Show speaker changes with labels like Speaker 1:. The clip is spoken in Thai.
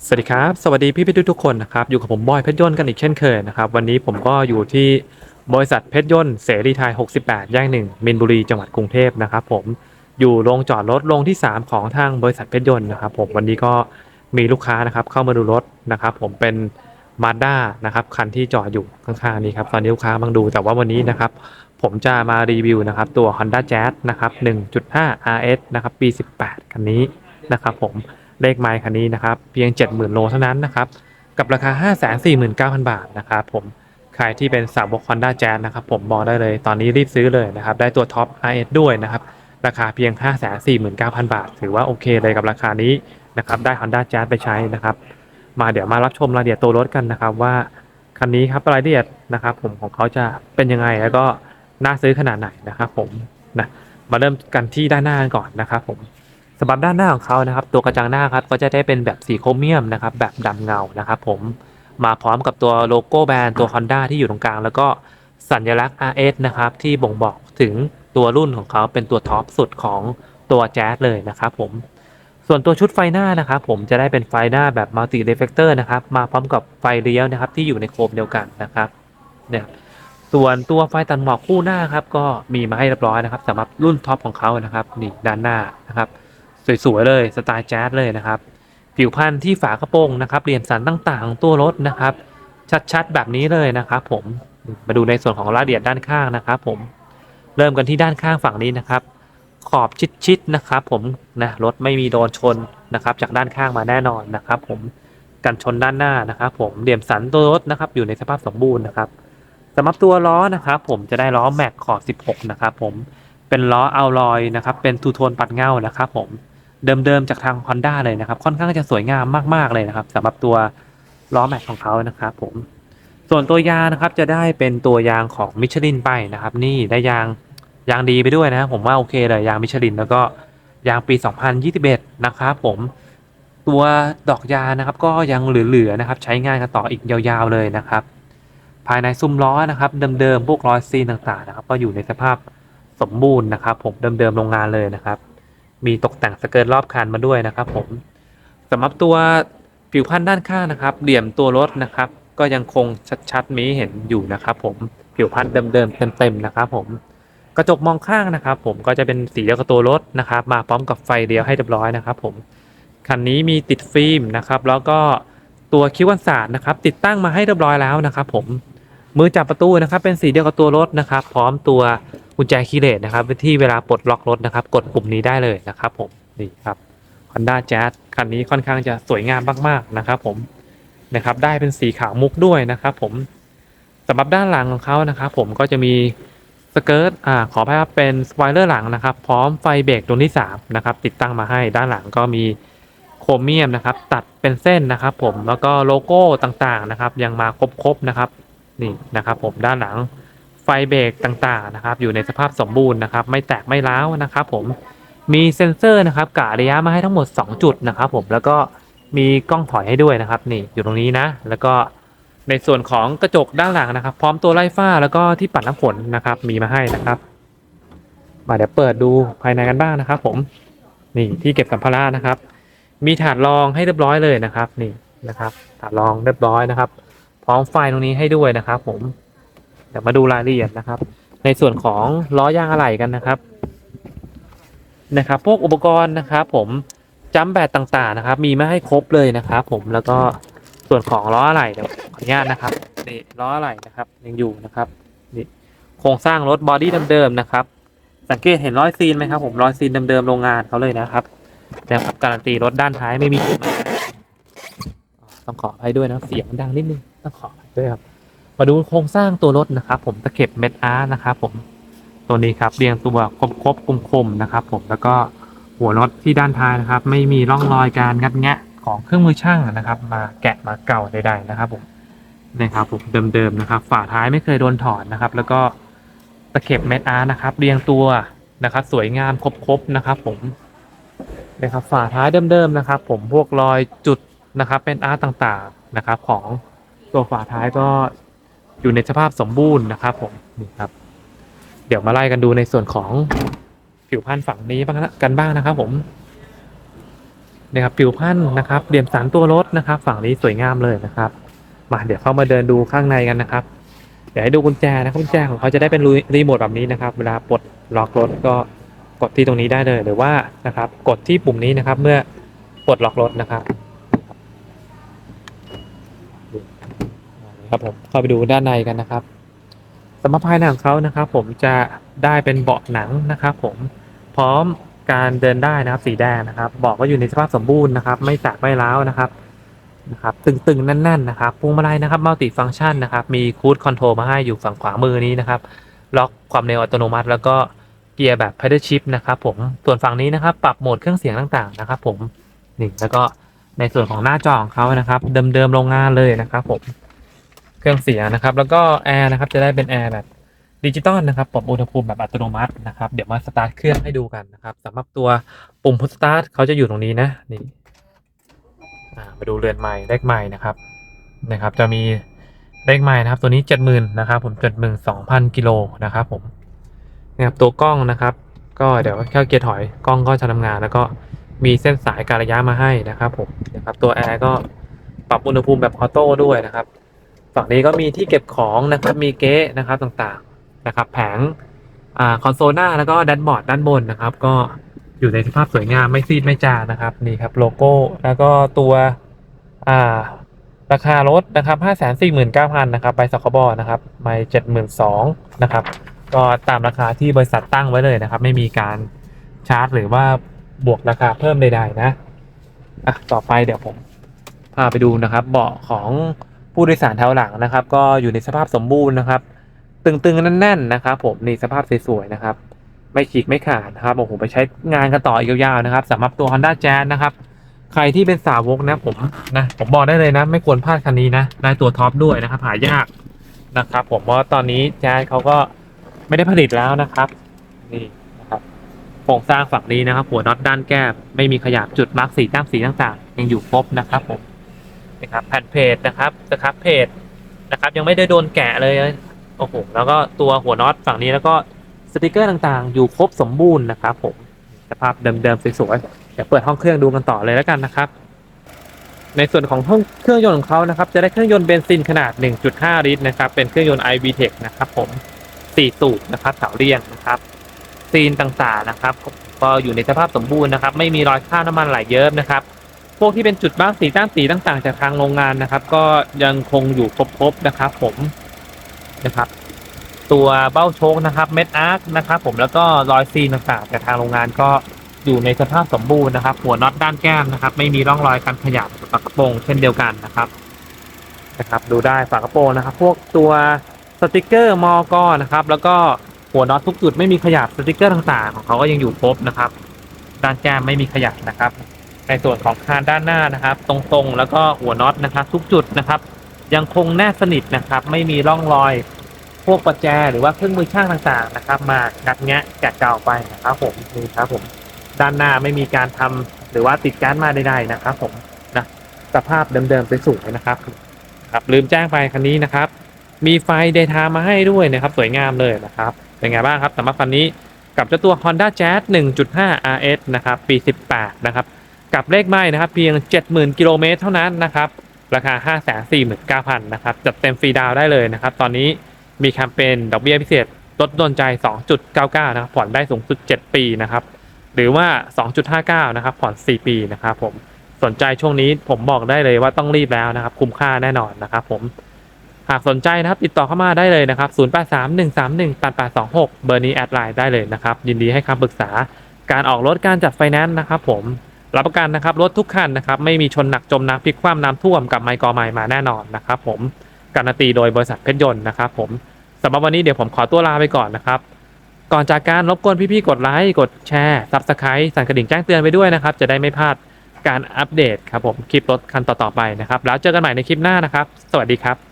Speaker 1: สวัสดีครับ สวัสดีพี่พี่ทุกคนนะครับ อยู่กับผมบอยเพชรยนต์กันอีกเช่นเคยนะครับ วันนี้ผมก็อยู่ที่บริษัทเพชรยนต์เสรีไทย 68 แยกหนึ่งมินบุรีจังหวัดกรุงเทพนะครับผมอยู่โรงจอดรถโรงที่ 3 ของทางบริษัทเพชรยนต์นะครับผมวันนี้ก็มีลูกค้านะครับเข้ามาดูรถนะครับผมเป็นมาด้านะครับคันที่จอดอยู่ข้างๆนี้ครับตอนนี้ลูกค้ากำลังดูแต่ว่าวันนี้นะครับผมจะมารีวิวนะครับตัว Honda Jazz นะครับ 1.5 RS นะครับปี 18 คันนี้นะครับผม เลขไมล์คันนี้นะครับ เพียง 70,000 โลเท่านั้นนะครับ กับราคา 549,000 บาทนะครับผมใครที่เป็นสาวก Honda Jazz นะครับผมบอกได้เลยตอนนี้รีบซื้อเลยนะครับ ได้ตัวท็อป RS ด้วยนะครับ ราคาเพียง 549,000 บาท ถือว่าโอเคเลยกับราคานี้นะครับ ได้ Honda Jazz ไปใช้นะครับ มาเดี๋ยวมารับชมรายละเอียดตัวรถกันนะครับว่าคันนี้ครับรายละเอียดนะครับผมของเขาจะเป็นยังไงแล้วก็น่าซื้อขนาดไหนนะครับผมนะมาเริ่มกันที่ด้านหน้าก่อนนะครับผม สำหรับด้านหน้าของเขานะครับ ตัวกระจังหน้าครับก็จะได้เป็นแบบสีโครเมียมนะครับแบบดำเงานะครับ ผมมาพร้อมกับตัวโลโก้แบรนด์ตัว Honda ที่อยู่ตรงกลาง แล้วก็สัญลักษณ์ RS นะครับที่บ่งบอกถึงตัวรุ่นของเขาเป็นตัวท็อปสุดของตัวแจ๊สเลยนะครับผมส่วนตัวชุดไฟหน้านะครับผมจะได้เป็นไฟหน้าแบบมัลติเ e ฟ l เตอร์นะครับมาพร้อมกับไฟเลี้ยวนะครับที่อยู่ในโคมเดียวกันนะครับเนี่ยส่วนตัวไฟตัดหมอกคู่หน้าครับก็มีมาให้เรียบร้อยนะครับสำหรับรุ่นท็อปของเขานะครับนี่ด้านหน้านะครับ สวยๆเลยสไตล์แจ๊สเลยนะครับ ผิวพันธุ์ที่ฝากระโปรงนะครับเหลี่ยมสันต่างๆของตัวรถนะครับ ชัดๆแบบนี้เลยนะครับผมมาดูในส่วนของรายละเอียดด้านข้างนะครับ ผมเริ่มกันที่ด้านข้างฝั่งนี้นะครับ ขอบชิดๆนะครับผมนะรถไม่มีโดนชนนะครับ จากด้านข้างมาแน่นอนนะครับ ผมกันชนด้านหน้านะครับ ผมเหลี่ยมสันตัวรถนะครับ อยู่ในสภาพสมบูรณ์นะครับสำหรับตัวล้อนะครับ ผมจะได้ล้อแม็กขอบ 16 นะครับ ผมเป็นล้ออัลลอยนะครับ เป็นทูโทนปัดเงานะครับ ผม เดิมๆจากทาง Honda เลยนะครับ ค่อนข้างจะสวยงามมากๆเลยนะครับสำหรับตัวล้อแม็กของเขานะครับผมส่วนตัวยางนะครับจะได้เป็นตัวยางของมิชลินไปนะครับ นี่ได้ยางยางดีไปด้วยนะครับผมว่าโอเคเลยยางมิชลินแล้วก็ยางปี 2021 นะครับผมตัวดอกยางนะครับก็ยังเหลือๆนะครับ ใช้งานกันต่ออีกยาวๆเลยนะครับ ภายในซุ้มล้อนะครับเดิมๆพวกรอยซีนต่างๆนะครับ ก็อยู่ในสภาพสมบูรณ์นะครับ ผมเดิมๆโรงงานเลยนะครับ มีตกแต่งสเกิร์ตรอบคันมาด้วยนะครับ ผมสำหรับตัวผิวพันธุ์ด้านข้างนะครับ เหลี่ยมตัวรถนะครับ ก็ยังคงชัดๆมีเห็นอยู่นะครับ ผมผิวพันธุ์เดิมๆเต็มๆนะครับ ผมกระจกมองข้างนะครับ ผมก็จะเป็นสีเดียวกับตัวรถนะครับ มาพร้อมกับไฟเลี้ยวให้เรียบร้อยนะครับ ผมคันนี้มีติดฟิล์มนะครับ แล้วก็ตัวคิ้วกันศาสตร์นะครับ ติดตั้งมาให้เรียบร้อยแล้วนะครับ ผมมือจับประตูนะครับ เป็นสีเดียวกับตัวรถนะครับ พร้อมตัว กุญแจคีย์เลสนะครับที่เวลาปลดล็อกรถนะครับ กดปุ่มนี้ได้เลยนะครับ ผมนี่ครับ Honda Jazz คันนี้ค่อนข้างจะสวยงามมากๆนะครับ ผมนะครับ ได้เป็นสีขาวมุกด้วยนะครับ ผมสำหรับด้านหลังของเขานะครับ ผมก็จะมีสเกิร์ตอ่าขออภัยครับเป็นสปอยเลอร์หลังนะครับ พร้อมไฟเบรกดวงที่3นะครับ ติดตั้งมาให้ด้านหลังก็มีโครเมียมนะครับ ตัดเป็นเส้นนะครับ ผมแล้วก็โลโก้ต่างๆนะครับ ยังมาครบๆนะครับ นี่นะครับ ผมด้านหลัง ไฟเบรกต่างๆนะครับ อยู่ในสภาพสมบูรณ์นะครับ ไม่แตกไม่ร้าวนะครับ ผมมีเซ็นเซอร์นะครับกะระยะมาให้ทั้งหมด 2 จุดนะครับ ผมแล้วก็มีกล้องถอยให้ด้วยนะครับ นี่อยู่ตรงนี้นะ แล้วก็ในส่วนของกระจกด้านหลังนะครับ พร้อมตัวไล่ฝ้าแล้วก็ที่ปัดน้ำฝนนะครับ มีมาให้นะครับ มาเดี๋ยวเปิดดูภายในกันบ้างนะครับ ผมนี่ที่เก็บสัมภาระนะครับ มีถาดรองให้เรียบร้อยเลยนะครับ นี่นะครับ ถาดรองเรียบร้อยนะครับ พร้อมไฟตรงนี้ให้ด้วยนะครับ ผม เดี๋ยวมาดูรายละเอียดนะครับ ในส่วนของล้อยางอะไหล่กันนะครับ นะครับ พวกอุปกรณ์นะครับผมจัมแบตต่างๆนะครับ มีมาให้ครบเลยนะครับผมแล้วก็ส่วนของล้ออะไหล่เดี๋ยวขออนุญาตนะครับนี่ล้ออะไหล่นะครับ ยังอยู่นะครับนี่โครงสร้างรถบอดี้เดิมๆนะครับ สังเกตเห็นรอยซีนไหมครับ ผมรอยซีนเดิมๆโรงงานเขาเลยนะครับนะครับการันตีรถด้านท้ายไม่มีต้องขออภัยด้วยนะเสียงมันดังนิดนึงต้องขออภัยด้วยครับ มาดูโครงสร้างตัวรถนะครับ ผมตะเข็บเม็ดอาร์นะครับผมตัวนี้ครับเรียงตัวครบๆคมๆนะครับผมแล้วก็หัวรถที่ด้านท้ายนะครับ ไม่มีร่องรอยการงัดแงะของเครื่องมือช่างนะครับ มาแกะมาเก่าใดๆนะครับผมนี่ครับผมเดิมๆนะครับ ฝาท้ายไม่เคยโดนถอดนะครับ แล้วก็ตะเข็บเม็ดอาร์นะครับ เรียงตัวนะครับ สวยงามครบๆนะครับ ผมนะครับฝาท้ายเดิมๆนะครับ ผมพวกรอยจุดนะครับ เป็นอาร์ตต่างๆนะครับ ของตัวฝาท้ายก็ อยู่ในสภาพสมบูรณ์นะครับผมนี่ครับ เดี๋ยวมาไล่กันดูในส่วนของผิวพันธุ์ฝั่งนี้บ้างกันบ้างนะครับ ผมนะครับผิวพันธุ์นะครับเหลี่ยมสันตัวรถนะครับ ฝั่งนี้สวยงามเลยนะครับ มาเดี๋ยวเข้ามาเดินดูข้างในกันนะครับ เดี๋ยวให้ดูกุญแจนะกุญแจของเขาจะได้เป็นรีโมทแบบนี้นะครับ เวลาปลดล็อกรถก็กดที่ตรงนี้ได้เลยหรือว่านะครับ กดที่ปุ่มนี้นะครับ เมื่อปลดล็อกรถนะครับ ครับผมเข้าไปดูด้านในกันนะครับสำหรับภายในของเขานะครับ ผมจะได้เป็นเบาะหนังนะครับผมพร้อมการเดินได้นะครับสีแดงนะครับเบาะก็อยู่ในสภาพสมบูรณ์นะครับ ไม่แตกไม่ร้าวนะครับนะครับตึงๆแน่นๆนะครับพวงมาลัยนะครับมัลติฟัง c t ชันนะครับมีคูดคอนโทรลมาให้อยู่ฝั่งขวามือนี้นะครับล็อกความเร็วอัตโนมัติ แล้วก็เกียร์แบบ pedal shift นะครับผมส่วนฝั่งนี้นะครับปรับโหมดเครื่องเสียงต่างๆนะครับ ผมนี่แล้วก็ในส่วนของหน้าจอของเขานะครับ เดิมๆโรงงานเลยนะครับผม เครื่องเสียนะครับ แล้วก็แอร์นะครับจะได้เป็นแอร์แบบดิจิตอลนะครับปรับอุณหภูมิแบบอัตโนมัตินะครับ เดี๋ยวมาสตาร์ทเครื่องให้ดูกันนะครับสำหรับตัวปุ่มพุชสตาร์ทเขาจะอยู่ตรงนี้นะนี่มาดูเรือนใหม่เลขใหม่นะครับนะครับ จะมีเลขใหม่นะครับ ตัวนี้เจ็ดหมื่นนะครับ ผมเจ็ดหมื่นสองพันกิโลนะครับ ผมนะครับตัวกล้องนะครับ ก็เดี๋ยวแค่เกียร์ถอยกล้องก็จะทำงาน แล้วก็มีเส้นสายการระยะมาให้นะครับ ผมนะครับ ตัวแอร์ก็ปรับอุณหภูมิแบบออโต้ด้วยนะครับ ฝั่งนี้ก็มีที่เก็บของนะครับมีเก๊ะนะครับต่างๆนะครับ แผงอ่าคอนโซลหน้าแล้วก็แดนบอร์ดด้านบนนะครับ ก็อยู่ในสภาพสวยงามไม่ซีดไม่จางนะครับนี่ครับโลโก้แล้วก็ตัวอ่าราคารถนะครับ5 4 9 0 0 0นะครับใบสคบนะครับไม่72,000นะครับ ก็ตามราคาที่บริษัทตั้งไว้เลยนะครับ ไม่มีการชาร์จหรือว่าบวกราคาเพิ่มใดๆนะอะต่อไปเดี๋ยวผมพาไปดูนะครับ เบาะของ ผู้โดยสารแถวหลังนะครับ ก็อยู่ในสภาพสมบูรณ์นะครับ ตึงๆแน่นๆนะครับ ผมนี่สภาพสวยๆนะครับ ไม่ฉีกไม่ขาดนะครับโอ้โหไปใช้งานกันต่ออีกยาวๆนะครับสำหรับตัว Honda Jazz นะครับใครที่เป็นสาวกนะผมนะผมบอกได้เลยนะ ไม่ควรพลาดคันนี้นะได้ตัวท็อปด้วยนะครับหายากนะครับ ผมเพราะตอนนี้แจ๊สเขาก็ไม่ได้ผลิตแล้วนะครับนี่นะครับโครงสร้างฝั่งนี้นะครับ หัวน็อตด้านแก้มไม่มีขยับจุดมาร์กสีตั้งสีต่างๆ ยังอยู่ครบนะครับผม นะครับแผ่นเพจนะครับสครับเพจนะครับ ยังไม่ได้โดนแกะเลยโอ้โหแล้วก็ตัวหัวน็อตฝั่งนี้แล้วก็สติกเกอร์ต่างๆ อยู่ครบสมบูรณ์นะครับผมสภาพเดิมๆสวยๆเดี๋ยวเปิดห้องเครื่องดูกันต่อเลยแล้วกันนะครับ ในส่วนของห้องเครื่องยนต์ของเขานะครับ จะได้เครื่องยนต์เบนซินขนาด 1.5 ลิตรนะครับ เป็นเครื่องยนต์ iVTEC นะครับ ผม4สูบนะครับเสาเรียงนะครับ ซีนต่างๆนะครับ ก็อยู่ในสภาพสมบูรณ์นะครับ ไม่มีรอยคราบน้ำมันไหลเยิ้มนะครับ พวกที่เป็นจุดบ้างสีต้านสีต่างๆ จากทางโรงงานนะครับ ก็ยังคงอยู่ครบๆนะครับ ผมนะครับ ตัวเบ้าโชคนะครับ เม็ดอาร์คนะครับ ผมแล้วก็รอยซีนต่างๆจากทางโรงงานก็อยู่ในสภาพสมบูรณ์นะครับ หัวน็อตด้านแก้มนะครับ ไม่มีร่องรอยการขยับฝากระโปรงเช่นเดียวกันนะครับนะครับ ดูได้ฝากระโปรงนะครับ พวกตัวสติกเกอร์มอกอนะครับ แล้วก็หัวน็อตทุกจุดไม่มีขยับสติกเกอร์ต่างๆ ของเขาก็ยังอยู่ครบนะครับ ด้านแก้มไม่มีขยับนะครับ ในส่วนของคานด้านหน้านะครับ ตรงๆ แล้วก็หัวน็อตนะครับ ทุกจุดนะครับ ยังคงแนบสนิทนะครับ ไม่มีร่องรอยพวกประแจหรือว่าเครื่องมือช่างต่างๆนะครับ มางัดแงะแกะเก่าไปนะครับผมนี่ครับผมด้านหน้าไม่มีการทำหรือว่าติดการ์ดมาใดๆนะครับ ผมนะสภาพเดิมๆสวยนะครับ ครับลืมแจ้งไปคันนี้นะครับ มีไฟเดทามาให้ด้วยนะครับ สวยงามเลยนะครับ เป็นไงบ้างครับสำหรับคันนี้กับเจ้าตัว Honda Jazz 1.5 RS นะครับ ปี 18 นะครับ กับเลขไม้นะครับเพียง 70,000 กิโลเมตรเท่านั้นนะครับราคา 549,000นะครับจัดเต็มฟรีดาวได้เลยนะครับ ตอนนี้มีแคมเปญดอกเบี้ยพิเศษลดโดนใจ 2.99 นะครับผ่อนได้สูงสุด 7 ปีนะครับหรือว่า 2.59 นะครับผ่อน 4 ปีนะครับผมสนใจช่วงนี้ผมบอกได้เลยว่าต้องรีบแล้วนะครับ คุ้มค่าแน่นอนนะครับผมหากสนใจนะครับติดต่อเข้ามาได้เลยนะครับ 0831318826 เบอร์นี้แอดไลน์ได้เลยนะครับ ยินดีให้คำปรึกษาการออกรถการจัดไฟแนนซ์นะครับผม รับประกันนะครับรถทุกคันนะครับไม่มีชนหนักจมน้ำพลิกคว่ำน้ำท่วมกับไมกอไมมาแน่นอนนะครับผมการันตีโดยบริษัทเพชรยนต์นะครับผมสำหรับวันนี้เดี๋ยวผมขอตัวลาไปก่อนนะครับ ก่อนจากการรบกวนพี่ๆกดไลค์กดแชร์ซับสไครต์สั่นกระดิ่งแจ้งเตือนไปด้วยนะครับ จะได้ไม่พลาดการอัปเดตครับผมคลิปรถคันต่อๆไปนะครับ แล้วเจอกันใหม่ในคลิปหน้านะครับ สวัสดีครับ